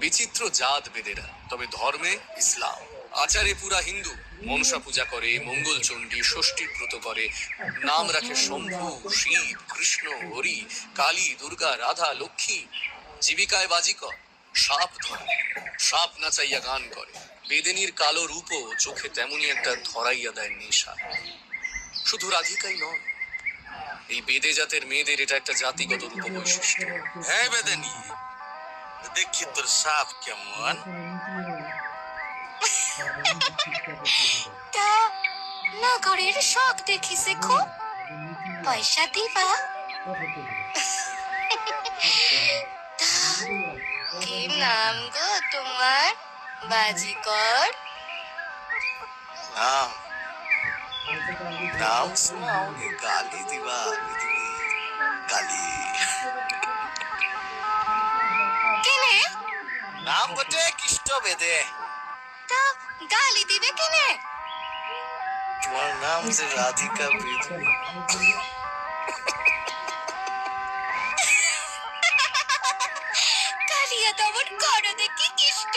বিচিত্র জাত বেদেরা, তবে ধর্মে ইসলাম। আচারে পুরা হিন্দু, মনসা পূজা করে, মঙ্গল চণ্ডী, ষষ্ঠী ব্রত করে। নাম রাখে শম্ভু, শিব, কৃষ্ণ, হরি, কালী, দুর্গা, রাধা, লক্ষ্মী। জীবিকায় বাজিকর সাপ ধরে, সাপ নাচাইয়া গান করে। বেদেনীর কালো রূপও চোখে তেমনি একটা ধরাইয়া দেয় নেশা। শুধু রাধিকাই নয়, এই বেদে জাতের মেয়েদের এটা একটা জাতিগত রূপ বৈশিষ্ট্য হ্যাঁ বেদানি দেখি তোর সাপ কেমন তা নগরের শখ দেখিছে খুব পয়সা দিবা। কি নাম গো তোমার? বাজিকর। নাম। নাম শুনাওনি গালি দিবা বটে কৃষ্ট বেদে। তা গালি দিবে কেনে? তোমার নাম যে রাধিকা বেদে। কালিয়া দমন করো দেখি কিষ্ট।